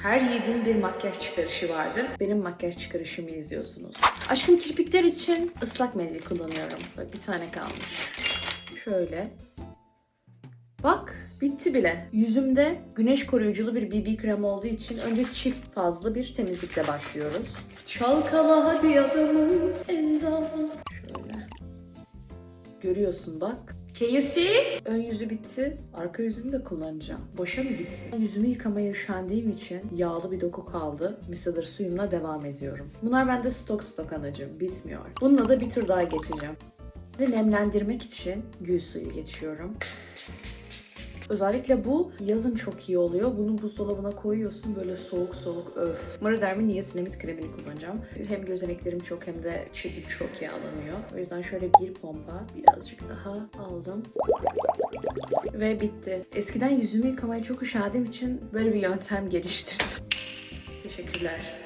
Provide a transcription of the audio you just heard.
Her yiğidin bir makyaj çıkarışı vardır. Benim makyaj çıkarışımı izliyorsunuz. Aşkım kirpikler için ıslak mendil kullanıyorum. Bak bir tane kalmış. Şöyle. Bak bitti bile. Yüzümde güneş koruyuculu bir BB krem olduğu için önce çift fazlı bir temizlikle başlıyoruz. Çalkala hadi adamım enda. Şöyle. Görüyorsun bak. Can you see? Ön yüzü bitti. Arka yüzünü de kullanacağım. Boşa mı gitsin? Yüzümü yıkamaya üşendiğim için yağlı bir doku kaldı. Misadır suyumla devam ediyorum. Bunlar bende stok stok anacığım. Bitmiyor. Bununla da bir tur daha geçeceğim. Ve nemlendirmek için gül suyu geçiyorum. Özellikle bu yazın çok iyi oluyor. Bunu buzdolabına koyuyorsun böyle soğuk soğuk öf. Maradermin niasinamid kremini kullanacağım. Hem gözeneklerim çok hem de cildim çok yağlanıyor. O yüzden şöyle bir pompa birazcık daha aldım. Ve bitti. Eskiden yüzümü yıkamaya çok üşendiğim için böyle bir yöntem geliştirdim. Teşekkürler.